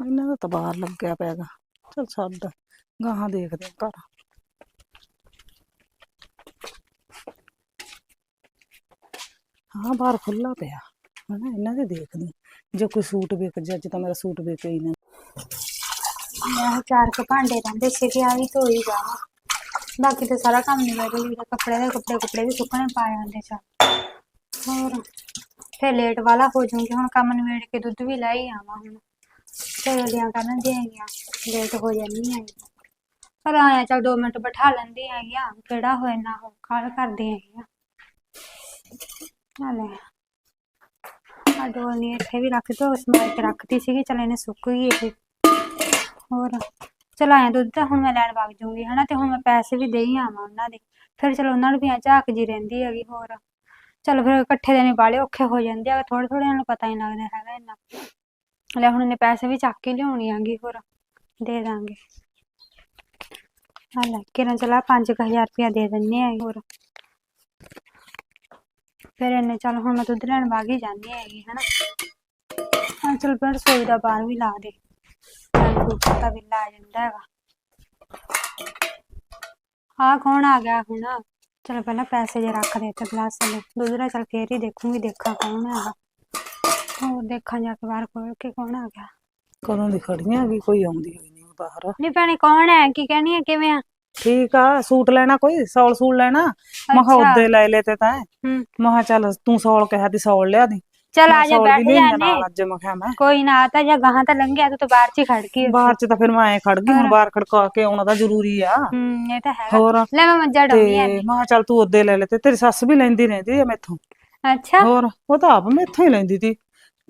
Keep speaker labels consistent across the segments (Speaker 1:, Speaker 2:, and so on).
Speaker 1: ਇਹਨਾਂ ਦਾ ਤਬਾਰ ਲੱਗਿਆ ਪਿਆਗਾ। ਚਲ ਛੱਡ, ਗਾਹਾਂ ਦੇਖਦੇ ਘਰ। ਹਾਂ, ਬਾਹਰ ਖੁੱਲਾ ਪਿਆ। ਹਨਾ, ਇਹਨਾਂ ਦੇ ਦੇਖਦੀ ਜੇ ਕੋਈ ਸੂਟ ਵੇਚ ਜੇ ਤਾਂ ਮੇਰਾ ਸੂਟ ਵੇਚ ਹੀ
Speaker 2: ਮੈਂ ਚਾਰ ਕੁ ਭਾਂਡੇ ਰਹਿੰਦੇ ਸੀਗੇ ਆ ਵੀ ਧੋਈ ਜਾਵਾਂ ਬਾਕੀ ਤੇ ਸਾਰਾ ਕੰਮ ਨਿਬੜ ਗਿਆ ਕੱਪੜੇ ਦੇ ਕੱਪੜੇ, ਕੁੱਪੜੇ ਵੀ ਸੁੱਕਣੇ ਪਾ ਜਾਂਦੇ ਚਾ ਹੋਰ, ਫਿਰ ਲੇਟ ਵਾਲਾ ਹੋ ਜਾਊਂਗੀ, ਹੁਣ ਕੰਮ ਨਿਬੇੜ ਕੇ ਦੁੱਧ ਵੀ ਲੈ ਹੀ ਆਵਾਂ ਹੁਣ। ਚੱਲਦਿਆਂ ਕਰਨ ਦੇਂਗੀਆਂ ਲੇਟ ਹੋ ਜਾਨੀ ਆ। ਪਰ ਆਇਆ ਚਲ 2 ਮਿੰਟ ਬਿਠਾ ਲੈਂਦੀ ਹੈਗੀਆਂ, ਕਿਹੜਾ ਹੋਏ ਨਾ ਹੋ ਕਾਲ ਕਰਦੀ ਹੈਗੀਆਂ। ਨਾਲੇ ਆ ਡੋਲਨੀ ਇੱਥੇ ਵੀ ਰੱਖ ਦੋ ਸਮਾਲ ਕੇ ਰੱਖਤੀ ਸੀਗੀ, ਚਲ ਇਹਨੇ ਸੁੱਕ ਗਈ ਇਹ। ਹੋਰ, ਚਲ ਆਇਆ ਦੁੱਧ ਤਾਂ ਹੁਣ ਮੈਂ ਲੈਣ ਵਗ ਜੂੰਗੀ, ਹਨਾ, ਤੇ ਹੁਣ ਮੈਂ ਪੈਸੇ ਵੀ ਦੇਈ ਹੀ ਆਵਾਂ ਉਹਨਾਂ ਦੇ। ਫਿਰ ਚਲ ਉਹਨਾਂ ਨੂੰ ਵੀ ਆ ਝਾਕ ਜੀ ਰਹਿੰਦੀ ਹੈਗੀ, ਹੋਰ। ਚਲ ਫਿਰ ਇਕੱਠੇ ਦੇਣੇ ਵਾਲੇ ਔਖੇ ਹੋ ਜਾਂਦੇ ਆ ਥੋੜੇ ਥੋੜੇ ਨੂੰ ਪਤਾ ਹੀ ਲੱਗਦਾ ਹੈਗਾ ਇੰਨਾ। ਲੈ ਹੁਣ ਇਹਨੇ ਪੈਸੇ ਵੀ ਚੱਕ ਕੇ ਲਿਆਉਣੀ ਆਂਗੀ ਹੋਰ, ਦੇ ਦਾਂਗੇ। ਹਾਂ ਲੈ, ਕਿਰਨ ਚਲਾ 5000 ਰੁਪਇਆ ਦੇ ਦਿੰਨੇ ਆ ਹੋਰ। ਫਿਰ ਇਹਨੇ ਚਲ ਹੁਣ ਮੈਂ ਦੁੱਧ ਲੈਣ ਵਗ ਹੀ ਜਾਂਦੀ ਹੈਗੀ ਹਨਾ। ਹਾਂ ਚਲ ਪਰ ਰਸੋਈ ਦਾ ਬਾਹਰ ਵੀ ਲਾ ਦੇ। ਚੱਲ ਦੁੱਧ ਦਾ ਬਿੱਲ ਆ ਜਾਂਦਾ ਹੈਗਾ। ਆ ਕੌਣ ਆ ਗਿਆ ਹੁਣ? ਚਲ ਪਹਿਲਾਂ ਪੈਸੇ ਜੇ ਰੱਖ ਦੇ ਤੇ ਗਲਾਸ ਲੈ। ਦੁੱਧ ਦਾ ਚਲ ਫੇਰ ਹੀ ਦੇਖੂੰਗੀ, ਦੇਖਾਂ ਕੌਣ ਹੈਗਾ। ਹੋਰ ਦੇਖਾਂ ਜਾ ਕੇ ਬਾਹਰ ਖੋਲ ਕੇ ਕੌਣ ਆ ਗਿਆ
Speaker 1: ਕਦੋਂ ਦੀ ਖੜੀਆਂ ਵੀ ਕੋਈ ਆਉਂਦੀ ਹੋਈ ਨਹੀਂ ਬਾਹਰ
Speaker 2: ਨਹੀਂ ਭੈਣੇ ਕੌਣ ਹੈ ਕੀ ਕਹਿਣੀ ਹੈ ਕਿਵੇਂ ਆ
Speaker 1: ਠੀਕ ਆ ਸੂਟ ਲੈਣਾ ਕੋਈ ਸੌਲ ਸੂਟ ਲੈਣਾ ਮੈਂ ਕਿਹਾ
Speaker 2: ਅੱਛਾ।
Speaker 1: ਉਹਦੇ ਲੈ ਲੈ ਤੇ ਤਾਂ
Speaker 2: ਹੂੰ
Speaker 1: ਮੈਂ ਕਿਹਾ ਚੱਲ ਤੂੰ ਸੌਲ ਕਿਹਾ ਦੀ ਸੌਲ ਲਿਆ ਦੀ
Speaker 2: ਚਲ
Speaker 1: ਮੈਂ
Speaker 2: ਆ ਜਾ
Speaker 1: ਸੌਲ
Speaker 2: ਬੈਠ
Speaker 1: ਵੀ ਲਿਆਂਦਾ
Speaker 2: ਜਾਨੇ
Speaker 1: ਨਾਲ ਅੱਜ ਮੈਂ ਕਿਹਾ ਮੈਂ
Speaker 2: ਕੋਈ ਨਾ ਆ ਤਾਂ ਜਾਂ ਗਾਹਾਂ ਤਾਂ ਲੰਘਿਆ ਤੂੰ ਤਾਂ ਬਾਹਰ ਚ ਹੀ ਖੜ ਗਈ
Speaker 1: ਬਾਹਰ ਚ ਤਾਂ ਫਿਰ ਮੈਂ ਐ ਖੜ ਗਈ ਹੁਣ ਬਾਹਰ ਖੜਕਾ ਕੇ ਆਉਣਾ ਤਾਂ ਜ਼ਰੂਰੀ ਆ
Speaker 2: ਹੂੰ ਇਹ ਤਾਂ ਹੈਗਾ
Speaker 1: ਹੋਰ।
Speaker 2: ਲੈ ਮੈਂ ਮੱਝਾ
Speaker 1: ਤੇ
Speaker 2: ਡਾਉਣੀ ਆ
Speaker 1: ਮੈਂ ਕਿਹਾ ਚੱਲ ਤੂੰ ਉਹਦੇ ਲੈ ਲੈ ਤੇ ਤੇਰੀ ਸੱਸ ਵੀ ਲੈਂਦੀ ਰਹਿੰਦੀ ਆ ਮੈਥੋਂ
Speaker 2: ਅੱਛਾ
Speaker 1: ਹੋਰ ਉਹ ਤਾਂ ਆਪ ਮੈਥੋਂ ਹੀ ਲੈਂਦੀ ਤੀ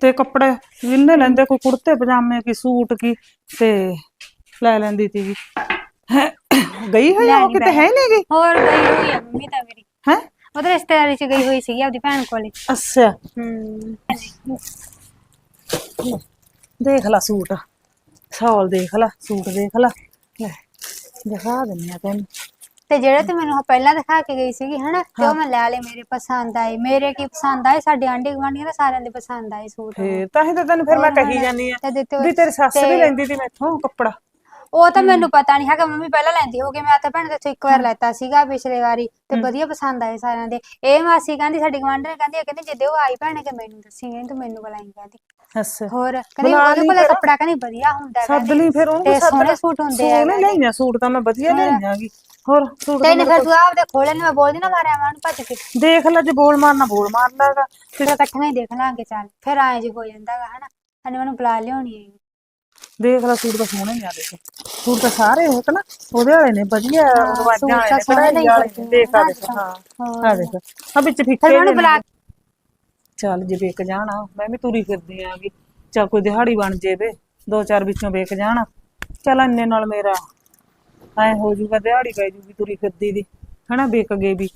Speaker 1: ਤੇ ਕੱਪੜੇ ਜਿੰਨੇ ਲੈਂਦੇ ਕੋਈ ਕੁੜਤੇ ਪਜਾਮੇ ਕੀ ਸੂਟ ਕੀ ਤੇ ਲੈ ਲੈਂਦੀ ਤੀ ਗਈ ਹੋਈ ਆ ਉਹ ਕਿਤੇ ਹੈ ਨਹੀਂ ਗਈ
Speaker 2: ਹੋਰ ਗਈ ਹੋਈ ਆ ਮੰਮੀ ਤਾਂ ਮੇਰੀ।
Speaker 1: ਹੈ?
Speaker 2: ਉਹਦੇ ਰਿਸ਼ਤੇਦਾਰੀ ਚ ਗਈ ਹੋਈ ਸੀਗੀ ਆਪਦੀ ਭੈਣ ਕੋਲੇ।
Speaker 1: ਅੱਛਾ।
Speaker 2: ਹੂੰ।
Speaker 1: ਦੇਖ ਲਾ ਸੂਟ। ਸੌਲ ਦੇਖ ਲਾ ਸੂਟ ਦੇਖ ਲਾ। ਲੈ ਦਿਖਾ ਦਿੰਨੀ ਆ ਤੈਨੂੰ।
Speaker 2: ਤੇ ਜਿਹੜੇ ਤੇ ਮੈਨੂੰ ਪਹਿਲਾਂ ਦਿਖਾ ਕੇ ਗਈ ਸੀਗੀ ਹਨਾ ਤੇ ਉਹ ਮੈਂ ਲੈ ਲਏ ਮੇਰੇ ਪਸੰਦ ਆਏ। ਮੇਰੇ ਕੀ ਪਸੰਦ ਆਏ? ਸਾਡੇ ਆਂਢੀ ਗੁਆਂਢੀਆਂ ਦੇ ਸਾਰਿਆਂ ਦੇ ਪਸੰਦ ਆਏ ਸੂਟ
Speaker 1: ਫੇਰ ਤਾਂ ਹੀ ਤਾਂ ਤੈਨੂੰ ਫਿਰ ਮੈਂ ਕਹੀ ਜਾਨੀ ਆ
Speaker 2: ਤੇ ਦਿੱਤੇ ਹੋਏ-
Speaker 1: ਵੀ ਤੇਰੀ ਸੱਸ ਵੀ
Speaker 2: ਤੇ-
Speaker 1: ਲੈਂਦੀ ਤੀ ਮੈਥੋਂ ਕੱਪੜਾ।
Speaker 2: ਉਹ ਤਾਂ ਮੈਨੂੰ ਪਤਾ ਨਹੀਂ ਹੈਗਾ ਮੰਮੀ ਪਹਿਲਾਂ ਲੈਂਦੀ ਹੋਗੀ ਮੈਂ ਤਾਂ ਭੈਣ ਤੋਂ ਇੱਕ ਵਾਰ ਲੈਤਾ ਸੀਗਾ ਪਿਛਲੇ ਵਾਰੀ ਤੇ ਵਧੀਆ ਪਸੰਦ ਆਏ ਸਾਰਿਆਂ ਦੇ। ਇਹ ਮਾਸੀ ਕਹਿੰਦੀ ਸਾਡੀ ਗੁਆਂਢਣ ਕਹਿੰਦੀ ਇਹ ਕਹਿੰਦੀ ਜਦੋਂ ਉਹ ਆਈ ਭੈਣ ਕੇ ਮੈਨੂੰ ਦੱਸੀ ਕਹਿੰਦੀ ਤੂੰ ਮੈਨੂੰ ਬੁਲਾਈ ਕਹਿੰਦੀ।
Speaker 1: ਅੱਛਾ।
Speaker 2: ਹੋਰ ਕਹਿੰਦੀ
Speaker 1: ਬੁਲਾ
Speaker 2: ਉਹਦੇ
Speaker 1: ਲਈ
Speaker 2: ਕੋਲੇ
Speaker 1: ਫਿਰ।
Speaker 2: ਕੱਪੜਾ ਕਹਿੰਦੀ ਵਧੀਆ ਹੁੰਦਾ ਹੈ
Speaker 1: ਸੱਦ ਲਈ ਫਿਰ ਉਹਨੂੰ
Speaker 2: ਤੇ
Speaker 1: ਵੀ ਸੱਦ
Speaker 2: ਸੋਹਣੇ
Speaker 1: ਲੈ।
Speaker 2: ਸੂਟ ਹੁੰਦੇ ਆ
Speaker 1: ਸੋਹਣੇ ਲਿਆਈਆਂ ਸੂਟ ਤਾਂ ਮੈਂ ਵਧੀਆ ਲਿਆਈਆਂਗੀ। ਹੋਰ ਸੂਟ
Speaker 2: ਤੇ
Speaker 1: ਤਾਂ
Speaker 2: ਇਹਨੇ ਫਿਰ ਤੂੰ ਆਪਦੇ ਖੋਲੇ ਨੇ ਮੈਂ ਬੋਲਦੀ ਨਾ ਮਾਰਿਆ ਮੈਂ ਉਹਨੂੰ ਭੱਜ ਕੇ।
Speaker 1: ਦੇਖ ਲੈ ਜੇ ਬੋਲ ਮਾਰਨਾ ਬੋਲ ਮਾਰ ਲੈਗਾ
Speaker 2: ਫਿਰ ਇਕੱਠੀਆਂ ਹੀ ਦੇਖ ਲਾਂਗੇ ਚੱਲ ਫਿਰ ਆਏ ਜੀ ਹੋ ਜਾਂਦਾਗਾ ਹਨਾ। ਅਨੇ ਮੈਨੂੰ ਬੁਲਾ ਲਿਆਉਣੀ ਹੈ
Speaker 1: ਦੇਖ ਲੈ ਸੂਟ ਤਾਂ ਸੋਹਣੇ ਆ ਦੇਖ। ਸੂਟ ਤਾਂ ਸਾਰੇ ਇੱਕ ਨਾ ਉਹਦੇ ਵਾਲੇ ਨੇ ਵਧੀਆ ਰਵਾਜਾਂ ਵਾਲੇ ਨੇ
Speaker 2: ਸੋਹਣੇ
Speaker 1: ਵਾਲੇ ਦੇਖ ਆ ਦੇਖ ਹਾਂ। ਆ ਦੇਖ। ਆ ਵਿੱਚ ਫਿੱਕੇ ਨੇ। ਚੱਲ ਜੇ ਵੇਕ ਜਾਣਾ ਮੈਂ ਵੀ ਤੁਰੀ ਫਿਰਦੀ ਆਂਗੀ ਚੱਲ ਕੋਈ ਦਿਹਾੜੀ ਬਣ ਜੇਵੇ ਦੋ ਚਾਰ ਵਿੱਚੋਂ ਵੇਕ ਜਾਣਾ। ਚੱਲ ਇੰਨੇ ਨਾਲ ਮੇਰਾ ਐ ਹੋ ਜੂਗਾ ਦਿਹਾੜੀ ਪੈ ਜੂਗੀ ਤੁਰੀ ਫਿਰਦੀ ਦੀ। ਹਨਾ ਵੇਕ ਗਏ ਵੀ।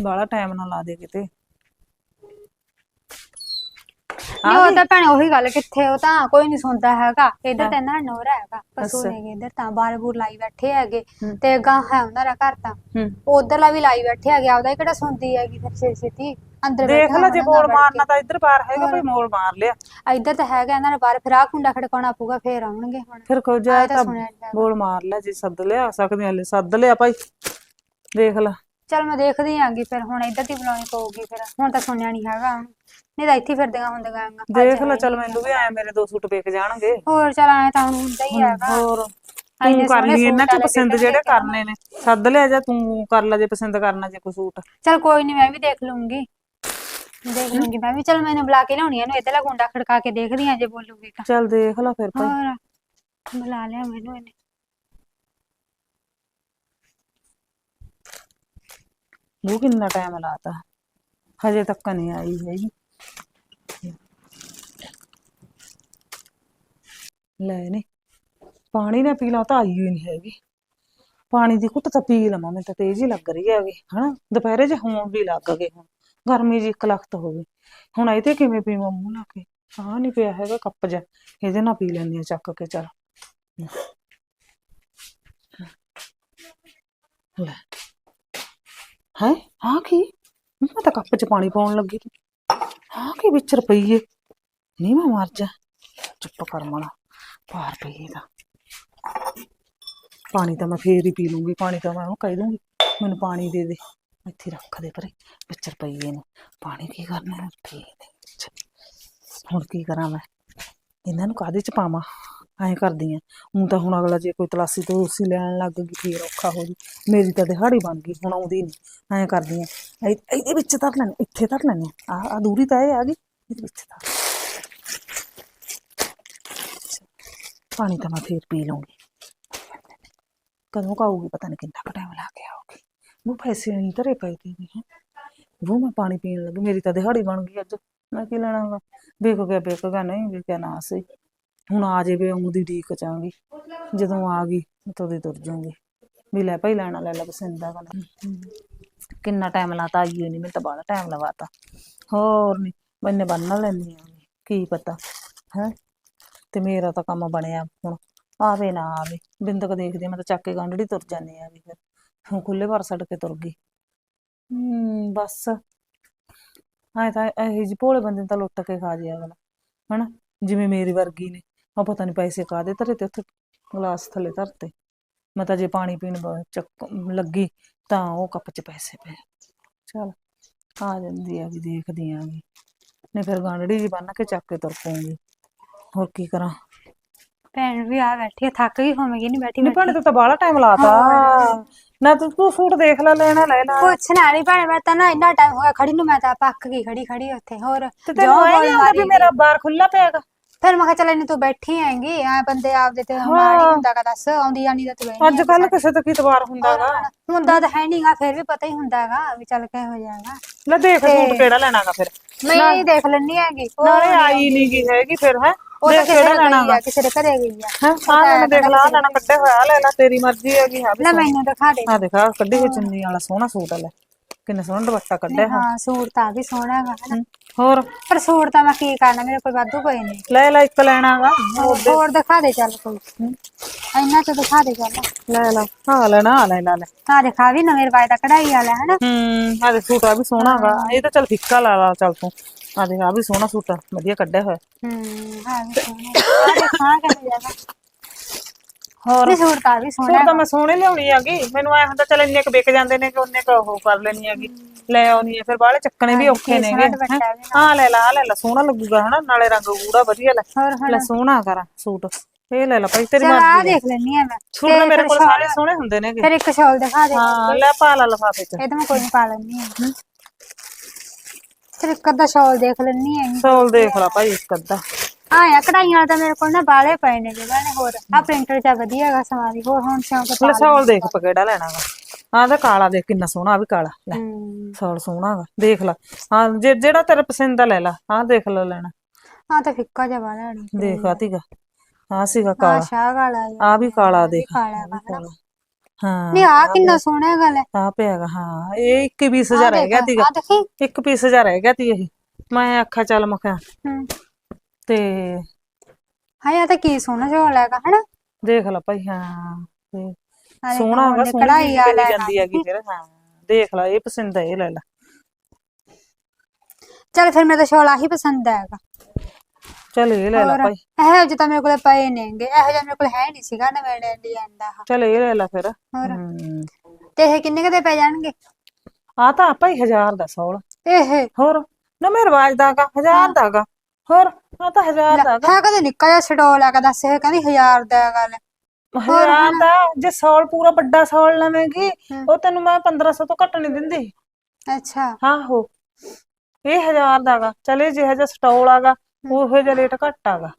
Speaker 1: ਬਾਲਾ ਟਾਈਮ ਨਾ ਲਾ ਦੇ ਕਿਤੇ।
Speaker 2: ਨਹੀਂ ਉਹ ਤਾਂ ਭੈਣੇ ਉਹੀ ਗੱਲ ਕਿੱਥੇ ਉਹ ਤਾਂ ਕੋਈ ਨਹੀਂ ਸੁਣਦਾ ਹੈਗਾ। ਇੱਧਰ ਤਾਂ ਇਹਨਾਂ ਨੋਰਾ ਹੈਗਾ ਪਸ਼ੂ। ਨੇਗੇ ਇੱਧਰ ਤਾਂ ਬਾਰ ਬੂਰ ਲਾਈ ਬੈਠੇ ਹੈਗੇ ਤੇ ਗਾਂ ਹੈ ਉਹਨਾਂ ਦਾ ਘਰ ਤਾਂ। ਉਧਰਲਾ ਵੀ ਲਾਈ ਬੈਠੇ ਹੈਗੇ ਆਪਦਾ ਕਿਹੜਾ ਸੁਣਦੀ ਹੈਗੀ ਫਿਰ ਛੇ ਛੇਤੀ ਅੰਦਰ
Speaker 1: ਦੇਖ ਲੈ ਜੇ
Speaker 2: ਕੇ।
Speaker 1: ਮਾਰਨਾ ਤਾਂ ਇੱਧਰ ਬਾਹਰ ਹੈਗਾ ਕੋਈ ਮੋਲ ਮਾਰ ਲਿਆ।
Speaker 2: ਇੱਧਰ ਤਾਂ ਹੈਗਾ ਇਹਨਾਂ ਨੇ ਬਾਹਰ ਫਿਰ ਆਹ ਕੁੰਡਾ ਖੜਕਾਉਣਾ ਪਊਗਾ ਫੇਰ ਆਉਣਗੇ ਹੁਣ।
Speaker 1: ਫਿਰ ਕੋ ਜਾ
Speaker 2: ਆਏ ਤਾਂ।
Speaker 1: ਬੋਲ ਮਾਰ ਲੈ ਜੇ ਸੱਦ ਲਿਆ ਸਕਦੇ ਹਲੇ ਸੱਦ ਲਿਆ ਭਾਈ। ਦੇਖ ਲੈ।
Speaker 2: ਚਲ ਮੈਂ ਦੇਖਦੀ ਆਂਗੀ ਫਿਰ ਹੁਣ ਇੱਧਰ ਦੀ ਬੁਲਾਉਣੀ ਪਊਗੀ ਫਿਰ। ਹੁਣ ਤਾਂ ਸੁਣਿਆ ਨਹੀਂ ਹੈਗਾ। ਨਹੀਂ ਤਾਂ ਇੱਥੇ ਫਿਰਦੀਆਂ ਹੁੰਦੀਆਂ ਹੈਗੀਆਂ।
Speaker 1: ਦੇਖ ਲੈ ਚੱਲ ਮੈਨੂੰ ਵੀ ਆਇਆ ਮੇਰੇ ਦੋ ਸੂਟ ਵੇਖ ਜਾਣਗੇ।
Speaker 2: ਹੋਰ ਚਲ ਆਏ ਤਾਂ ਹੁਣ ਹੁੰਦਾ ਹੀ ਹੈਗਾ।
Speaker 1: ਹੋਰ ਤੂੰ ਕਰ ਲਈ ਇਹਨਾਂ ਚ ਪਸੰਦ ਜਿਹੜੇ
Speaker 2: ਲੈ।
Speaker 1: ਕਰਨੇ ਨੇ। ਸੱਦ ਲਿਆ ਜਾਂ ਤੂੰ ਕਰ ਲੈ ਜੇ ਪਸੰਦ ਕਰਨਾ ਜੇ ਕੋਈ ਸੂਟ।
Speaker 2: ਚਲ ਕੋਈ ਨਹੀਂ ਮੈਂ ਵੀ ਦੇਖ ਲੂੰਗੀ। ਦੇਖ ਲੂੰਗੀ ਮੈਂ ਵੀ। ਚਲ ਮੈਨੂੰ ਬੁਲਾ ਕੇ ਲਿਆਉਣੀ ਇਹਨੂੰ ਇੱਧਰਲਾ ਗੁੰਡਾ ਖੜਕਾ ਕੇ ਦੇਖਦੀ ਆ ਜੇ ਬੋਲੂਗੀ ਤਾਂ।
Speaker 1: ਚੱਲ ਦੇਖ ਲੈ ਫਿਰ ਭਾਈ।
Speaker 2: ਬੁਲਾ ਲਿਆ ਮੈਨੂੰ ਇਹਨੇ।
Speaker 1: ਉਹ ਕਿੰਨਾ ਟਾਈਮ ਲਾਤਾ? ਹਜੇ ਤੱਕ ਨਹੀਂ ਆਈ ਹੈਗੀ। ਲੈ ਨੀ ਪਾਣੀ ਨਾ ਪੀ ਲਾ ਤਾਂ ਆਈ ਹੋਈ ਨਹੀਂ ਹੈਗੀ। ਪਾਣੀ ਦੀ ਘੁੱਟ ਤਾਂ ਪੀ ਲਵਾਂ, ਮੈਨੂੰ ਤਾਂ ਤੇਜ਼ ਹੀ ਲੱਗ ਰਹੀ ਹੈਗੀ, ਹਨਾ? ਦੁਪਹਿਰੇ ਜੇ ਹੋਣ ਵੀ ਲੱਗ ਗਏ ਹੁਣ, ਗਰਮੀ ਜੀ ਇੱਕ ਲਖਤ ਹੋ ਗਈ। ਹੁਣ ਇਹ ਤੇ ਕਿਵੇਂ ਪੀਵਾਂ ਮੂੰਹ ਲਾ ਕੇ? ਸਾਹ ਨਹੀਂ ਪਿਆ ਹੈਗਾ ਕੱਪ ਜਾ ਇਹਦੇ ਨਾਲ ਪੀ ਲੈਂਦੀ ਆ ਚੱਕ ਕੇ, ਚੱਲ। ਲੈ। ਹੈ? ਹਾਂ ਕੀ? ਮੈਂ ਤਾਂ ਕੱਪ 'ਚ ਪਾਣੀ ਪਾਉਣ ਲੱਗੀ। ਸੀ ਹਾਂ ਕੀ ਵਿੱਚ ਰੁਪਈਏ? ਨਹੀਂ ਮੈਂ ਮਰ ਜਾ। ਚੁੱਪ ਕਰ ਮਣਾ ਪਾਰ ਪਈਏ ਦਾ ਪਾਣੀ ਤਾਂ ਮੈਂ ਫੇਰ ਹੀ ਪੀ ਲੂੰਗੀ, ਪਾਣੀ ਤਾਂ ਮੈਂ ਉਹਨੂੰ ਕਹਿ ਦੂੰਗੀ। ਮੈਨੂੰ ਪਾਣੀ ਦੇ ਦੇ। ਇੱਥੇ ਰੱਖ ਦੇ ਪਰੇ। ਵਿੱਚ ਰੁਪਈਏ ਨੂੰ। ਪਾਣੀ ਕੀ ਕਰਨਾ ਹੈ? ਹੁਣ ਕੀ ਕਰਾਂ ਮੈਂ? ਇਹਨਾਂ ਨੂੰ ਕਾਹਦੇ ਚ ਪਾਵਾਂ? ਐਂ ਕਰਦੀ ਆ। ਹੁਣ ਤਾਂ ਹੁਣ ਅਗਲਾ ਜੇ ਕੋਈ ਤਲਾਸੀ ਤੋਂ ਉਸੇ ਲੈਣ ਲੱਗ ਗਈ, ਫੇਰ ਔਖਾ ਹੋ ਜੂ। ਮੇਰੀ ਤਾਂ ਦਿਹਾੜੀ ਬਣ ਗਈ, ਹੁਣ ਆਉਂਦੀ ਨਹੀਂ ਐਂ ਕਰਦੀ ਆ। ਇਹਦੇ ਵਿੱਚ ਧਰ ਲੈਣੇ ਇੱਥੇ ਧਰ ਲੈਣੇ ਆ। ਆ ਦੂਰੀ ਤਾਂ ਇਹ ਆ ਗਈ। ਇਹਦੇ ਵਿੱਚ ਧਰ। ਪਾਣੀ ਤਾਂ ਮੈਂ ਫੇਰ ਪੀ ਲਊਂਗੀ। ਕਦੋਂ ਕੁ ਪਤਾ ਨਹੀਂ ਕਿੰਨਾ ਕੁ ਟਾਈਮ ਲਾ ਕੇ ਆਊਗੀ। ਉਹ ਪੈਸੇ ਨਹੀਂ ਧਰੇ ਪਏ ਤੇ ਵੀ ਉਹ ਮੈਂ ਪਾਣੀ ਪੀਣ ਲੱਗੀ, ਮੇਰੀ ਤਾਂ ਦਿਹਾੜੀ ਬਣ ਗਈ ਅੱਜ। ਮੈਂ ਕੀ ਲੈਣਾ ਵਾ? ਵਿਕ ਗਿਆ, ਵੇਖ ਗਿਆ, ਨਹੀਂ ਵਿਕਿਆ ਨਾ ਸਹੀ। ਹੁਣ ਆ ਜਾਵੇ ਆਉਂਦੀ ਢੀਕ ਚਾਂਗੀ ਜਦੋਂ ਆ ਗਈ ਉਤੋਂ ਦੀ ਤੁਰ ਜਾਊਂਗੀ। ਵੀ ਲੈ ਭਾਈ, ਲੈਣਾ ਲੈ ਲੈ ਪਸੰਦਾ ਵਾ ਕਿੰਨਾ ਟਾਈਮ ਲਾਤਾ, ਆਈ ਹੋਈ ਨਹੀਂ ਮੈਨੂੰ ਤਾਂ ਬੜਾ ਟਾਈਮ ਲਵਾਤਾ। ਹੋਰ ਨਹੀਂ ਮੈਨੇ ਬੰਨ ਲੈਣੀ ਆ। ਕੀ ਪਤਾ, ਹੈ? ਤੇ ਮੇਰਾ ਤਾਂ ਕੰਮ ਬਣਿਆ ਹੁਣ। ਆਵੇ ਨਾ ਆਵੇ। ਬਿੰਦਕ ਦੇਖਦੀ ਮੈਂ ਤਾਂ ਚੱਕ ਕੇ ਗੰਢੜੀ ਤੁਰ ਜਾਂਦੀ ਆ ਵੀ ਫਿਰ। ਹੁਣ ਖੁੱਲੇ ਪਰ ਛੱਡ ਕੇ ਤੁਰ ਗਈ। ਹੂੰ, ਬਸ। ਐ ਤਾਂ ਇਹ ਜੀ ਭੋਲੇ ਬੰਦੇ ਨੂੰ ਤਾਂ ਲੁੱਟ ਕੇ ਖਾ ਜਿਆ ਅਗਲਾ ਹਨਾ? ਜਿਵੇਂ ਮੇਰੀ ਵਰਗੀ ਨੇ। ਉਹ ਪਤਾ ਨਹੀਂ ਪੈਸੇ ਕਾਦੇ ਧਰੇ ਤੇ ਉੱਥੇ ਗਲਾਸ ਥੱਲੇ ਧਰਤੇ। ਮੈਂ ਤਾਂ ਜੇ ਪਾਣੀ ਪੀਣ ਬ- ਚੱਕ ਲੱਗੀ ਤਾਂ ਉਹ ਕੱਪ 'ਚ ਪੈਸੇ ਪਏ। ਚਲ ਆ ਜਾਂਦੀ ਆ ਵੀ ਦੇਖਦੀ ਆ ਵੀ। ਨਹੀਂ ਫਿਰ ਗਾਂਢੜੀ ਜੀ ਬੰਨ ਕੇ ਚੱਕ ਕੇ ਤੁਰ ਪਊਂਗੀ। ਹੋਰ ਕੀ ਕਰਾਂ?
Speaker 2: ਭੈਣ ਵੀ ਆ ਬੈਠੀ ਆ, ਥੱਕ ਗਈ ਹੋਵੇਗੀ ਨਹੀਂ ਬੈਠੀ
Speaker 1: ਨਹੀਂ ਭਾਣੇ ਤੂੰ ਤਾਂ ਬਾਹਲਾ ਟਾਈਮ ਲਾਤਾ। ਨਾ ਤੂੰ ਤੂੰ ਸੂਟ ਦੇਖ ਲੈ ਲੈਣਾ ਲੈ ਲੈ
Speaker 2: ਪੁੱਛ ਨਾ ਨਹੀਂ ਭੈਣ ਮੈਂ ਤਾਂ ਨਾ ਇੰਨਾ ਟਾਈਮ ਹੋਇਆ ਖੜੀ ਨੂੰ ਮੈਂ ਤਾਂ ਪੱਕ ਗਈ ਖੜੀ ਖੜੀ ਉੱਥੇ। ਹੋਰ
Speaker 1: ਤੇ ਤੈਨੂੰ ਐ ਨਹੀਂ ਆਉਂਦਾ ਵੀ ਮੇਰਾ। ਬਾਰ ਖੁੱਲਾ ਪਿਆਗਾ
Speaker 2: ਫਿਰ ਮੈਂ ਕਿਹਾ ਚੱਲ ਇਹਨੇ ਤੂੰ ਬੈਠੀ ਹੈਂਗੀ ਆ ਬੰਦੇ ਆਪਦੇ ਤੇ ਮਾੜੀ ਹੁੰਦਾ ਕਾ ਦੱਸ ਆਉਂਦੀ ਜਾਣੀ ਦਾ ਤੂੰ
Speaker 1: ਅੱਜ ਕੱਲ ਕਿਸੇ ਤੋਂ ਕੀ ਤਵਾਰ ਹੁੰਦਾਗਾ
Speaker 2: ਹੁੰਦਾ ਤਾਂ ਹੈ ਨਹੀਂਗਾ ਫਿਰ ਵੀ ਪਤਾ ਹੀ ਹੁੰਦਾਗਾ ਵੀ ਚੱਲ ਕੇ ਹੋ ਜਾਏਗਾ
Speaker 1: ਲੈ ਦੇਖ ਸੂਟ ਕਿਹੜਾ ਲੈਣਾਗਾ ਫਿਰ।
Speaker 2: ਮੈਂ ਹੀ ਦੇਖ ਲੈਣੀ ਹੈਗੀ
Speaker 1: ਨਾਲੇ ਆਈ ਨਹੀਂ ਗਈ ਹੈਗੀ। ਫਿਰ ਹੈ?
Speaker 2: ਉਹ ਤਾਂ
Speaker 1: ਕਿਹੜਾ
Speaker 2: ਦੇ
Speaker 1: ਲੈਣਾ
Speaker 2: ਗਈ ਆ ਕਿਸੇ ਦੇ ਘਰੇ ਗਈ ਆ।
Speaker 1: ਹੈ? ਲੈਣਾ ਦੇਖ ਲਾ ਲੈਣਾ ਕੱਢੇ ਹੋਇਆ ਲੈ ਲੈ ਤੇਰੀ ਮਰਜ਼ੀ ਹੈਗੀ ਹਾਂ
Speaker 2: ਲੈ ਮੈਨੂੰ ਦਿਖਾ ਦੇ।
Speaker 1: ਆ ਦੇਖਾ ਕੱਢੀ ਹੋਈ ਚੁੰਨੀ ਵਾਲਾ ਸੋਹਣਾ ਸੂਟ ਆ ਲੈ। ਕਿੰਨਾ ਸੋਹਣਾ ਦੁਪੱਟਾ ਕੱਢਿਆ।
Speaker 2: ਹਾਂ ਸੂਟ ਤਾਂ ਵੀ ਸੋਹਣਾ ਹੈਗਾ
Speaker 1: ਹੋਰ?
Speaker 2: ਪਰ ਸੂਟ ਤਾਂ ਮੈਂ ਕੀ ਕਰਨਾ ਮੇਰੇ ਕੋਲ ਵਾਧੂ ਪਏ ਨੇ
Speaker 1: ਲੈ ਲੈ ਇੱਕ ਲੈਣਾਗਾ
Speaker 2: ਹੋਰ ਦਿਖਾ ਦੇ ਚੱਲ ਕੋਈ। ਇੰਨਾ ਚ ਦਿਖਾ ਦੇ ਚੱਲ।
Speaker 1: ਲੈ ਲੈ ਆ ਲੈਣਾ ਆ ਲੈ ਲੈ। ਲੈ
Speaker 2: ਆ ਦਿਖਾ ਵੀ ਨਵੇਂ ਰਵਾਜ ਦਾ ਕਢਾਈ ਵਾਲਾ ਹਨਾ?
Speaker 1: ਹੂੰ ਆ ਦੇ ਸੂਟ ਆ ਵੀ ਸੋਹਣਾਗਾ ਇਹ ਤਾਂ ਚੱਲ ਫਿੱਕਾ ਲਾ ਲਾ ਚੱਲ ਤੂੰ। ਆ ਦੇਖ ਆ ਵੀ ਸੋਹਣਾ ਸੂਟ ਆ ਵਧੀਆ ਕੱਢਿਆ ਹੋਇਆ।
Speaker 2: ਹੂੰ ਹਾਂ ਵੀ ਸੋਹਣਾ। ਆ ਦਿਖਾ ਕੇ ਜਾਗਾ
Speaker 1: ਹੋਰ?
Speaker 2: ਇਹ ਸੂਟ ਤਾਂ ਵੀ ਸੋਹਣਾ।
Speaker 1: ਸੂਟ ਤਾਂ ਮੈਂ ਸੋਹਣੇ ਲਿਆਉਣੀ ਹੈਗੀ। ਮੈਨੂੰ ਐ ਹੁੰਦਾ ਚੱਲ ਇੰਨੇ ਕ ਵਿਕ ਜਾਂਦੇ ਨੇ ਕਿ ਉਹਨੇ ਕ ਉਹ ਕਰ ਲੈਣੀ ਹੈਗੀ। ਲੈ ਆਉਣੀ ਫਿਰ ਬਾਹਲੇ ਚੱਕਣੇ ਵੀ ਔਖੇ ਨੇਗੇ ਹਾਂ? ਲੈ ਲਾ ਆਹ ਲੈ ਲਾ ਸੋਹਣਾ ਲੱਗੂਗਾ ਹਨਾ? ਨਾਲੇ ਰੰਗ ਗੂੜਾ ਵਧੀਆ ਲੈ।
Speaker 2: ਹੋਰ ਹੁਣ
Speaker 1: ਲੈ ਸੋਹਣਾ ਕਰਾਂ ਸੂਟ। ਇਹ ਲੈ ਲਾ ਭਾਈ ਤੇਰੀ
Speaker 2: ਚਲ ਆ
Speaker 1: ਮਰਜ਼ੀ
Speaker 2: ਦੇਖ ਲੈਣੀ ਆ ਮੈਂ।
Speaker 1: ਸੂਟ ਮੇਰੇ ਕੋਲ ਸਾਰੇ ਸੋਹਣੇ ਹੁੰਦੇ ਨੇਗੇ।
Speaker 2: ਫਿਰ ਇੱਕ ਸ਼ਾਲ ਦਿਖਾ ਦੇ।
Speaker 1: ਹਾਂ ਲੈ ਪਾ ਲਾ ਲਫਾਫੇ ਚ।
Speaker 2: ਇਹ ਤਾਂ ਮੈਂ ਕੋਈ ਨਹੀਂ ਪਾ ਲੈਣੀ ਆ। ਫਿਰ ਇੱਕ ਅੱਧਾ ਸ਼ਾਲ ਦੇਖ ਲੈਣੀ ਆ
Speaker 1: ਸੋਲ ਦੇਖ ਲਾ ਭਾਈ ਇੱਕ ਅੱਧਾ।
Speaker 2: ਆਇਆ ਕਢਾਈਆਂ ਵਾਲਾ ਤਾਂ ਮੇਰੇ ਕੋਲ ਨਾ ਬਾਲੇ ਪਏ ਨੇ ਜਿਹੜਾ ਨੇ ਹੋਰ। ਆ ਪ੍ਰਿੰਟਰ ਤਾਂ ਵਧੀਆ ਹੈਗਾ ਸਮਾਰੀ ਹੋਰ ਹੁਣ ਸਿਉਂ ਕੇ
Speaker 1: ਲੈ ਸੋਲ ਦੇਖ ਪਾ ਕਿਹੜਾ ਲੈਣਾਗਾ ਆਹ ਤਾਂ ਕਾਲਾ ਦੇਖ ਕਿੰਨਾ ਸੋਹਣਾ ਆ ਵੀ ਕਾਲਾ ਲੈ।
Speaker 2: ਹੂੰ।
Speaker 1: ਸੋਲ ਸੋਹਣਾ ਗਾ ਦੇਖ ਲਾ। ਹਾਂ ਜੇ ਜਿਹੜਾ ਤੇਰੇ ਪਸੰਦ ਦਾ ਲੈ ਲਾ ਆਹ ਦੇਖ ਲੈ ਲੈਣਾ।
Speaker 2: ਆ ਤਾਂ ਫਿੱਕਾ ਜਿਹਾ ਵਾਲਾ ਨਹੀਂ
Speaker 1: ਦੇਖ ਆ ਤੀਗਾ ਆ ਸੀਗਾ
Speaker 2: ਆ
Speaker 1: ਕਾਲਾ।
Speaker 2: ਸ਼ਾਹ ਵਾਲਾ ਆ।
Speaker 1: ਆ ਵੀ ਕਾਲਾ ਦੇਖ।
Speaker 2: ਕਾਲਾ
Speaker 1: ਹਾਂ
Speaker 2: ਨਹੀਂ ਆ ਕਿੰਨਾ ਸੋਹਣਾ ਹੈਗਾ ਲੈ।
Speaker 1: ਆ ਪਿਆਗਾ ਹਾਂ ਇਹ 21000 ਰਹਿ ਗਿਆ ਤੀਗਾ
Speaker 2: ਆ
Speaker 1: ਇੱਕ ਪੀਸ ਹਜ਼ਾਰ ਰਹਿ ਗਿਆ ਤੀ ਇਹ। ਮੈਂ ਆਖਿਆ ਚੱਲ ਮੈਂ ਕਿਹਾ
Speaker 2: ਹੂੰ।
Speaker 1: ਤੇ
Speaker 2: ਹਾਂ ਆ ਤਾਂ ਕੀ ਸੋਹਣਾ ਸ਼ਾਲ ਹੈਗਾ ਹਨਾ।
Speaker 1: ਦੇਖ ਲੈ ਭਾਈ ਹਾਂ
Speaker 2: ਆ ਦੇਖ
Speaker 1: ਸੋਹਣਾ
Speaker 2: ਉਹਨੇ
Speaker 1: ਸੋਹਣੀ
Speaker 2: ਕਢਾਈ ਵਾਲਾ
Speaker 1: ਕਰੀ ਜਾਂਦੀ ਹੈਗੀ ਫਿਰ ਹਾਂ ਦੇਖ ਲੈ ਇਹ ਪਸੰਦ ਹੈ ਇਹ ਲੈ ਲੈ।
Speaker 2: ਚਲ ਫਿਰ ਮੈਨੂੰ ਤਾਂ ਸ਼ਾਲ ਪਸੰਦ ਹੈਗਾ।
Speaker 1: ਚੱਲ ਇਹ ਲੈ ਲੈ ਭਾਈ।
Speaker 2: ਇਹੋ ਜਿਹੇ ਤਾਂ ਮੇਰੇ ਕੋਲ ਪਏ ਨੇਗੇ ਇਹੋ ਜਿਹਾ ਮੇਰੇ ਕੋਲ ਹੈ ਨਹੀਂ ਸੀਗਾ ਨਵੇਂ ਡਿਜ਼ਾਈਨ ਦਾ
Speaker 1: ਚੱਲ ਇਹ ਲੈ ਲੈ ਫਿਰ।
Speaker 2: ਹੋਰ। ਤੇ ਇਹ ਕਿੰਨੇ ਕਦੇ ਪੈ ਜਾਣਗੇ?
Speaker 1: ਆ ਤਾਂ ਭਾਈ ਹਜ਼ਾਰ ਦਾ ਸੌਲ।
Speaker 2: ਇਹ?
Speaker 1: ਹੋਰ ਨਵੇਂ ਰਿਵਾਜ ਦਾਗਾ ਹਜ਼ਾਰ ਦਾਗਾ ਹੋਰ ਆ ਤਾਂ ਹਜ਼ਾਰ ਦਾਗਾ
Speaker 2: ਹੈ ਕਦੇ ਨਿੱਕਾ ਜਿਹਾ ਸਟੋਲ ਹੈਗਾ ਦੱਸ ਇਹ ਕਹਿੰਦੀ ਹਜ਼ਾਰ ਦਾ ਹੈਗਾ ਲੈ
Speaker 1: ਹਜ਼ਾਰ ਦਾ ਜੇ ਸੌਲ ਪੂਰਾ ਵੱਡਾ ਸੌਲ ਲਵੇਂਗੀ
Speaker 2: ਹਮ।
Speaker 1: ਉਹ ਤੈਨੂੰ ਮੈਂ 1500 ਤੋਂ ਘੱਟ ਨਹੀਂ ਦਿੰਦੀ।
Speaker 2: ਅੱਛਾ।
Speaker 1: ਆਹੋ। ਇਹ ਹਜ਼ਾਰ ਦਾਗਾ ਚਲੇ ਜਿਹੋ ਜਿਹਾ ਸਟੋਲ ਆਗਾ ਉਹੋ ਜਿਹਾ ਰੇਟ ਘੱਟ ਆਗਾ।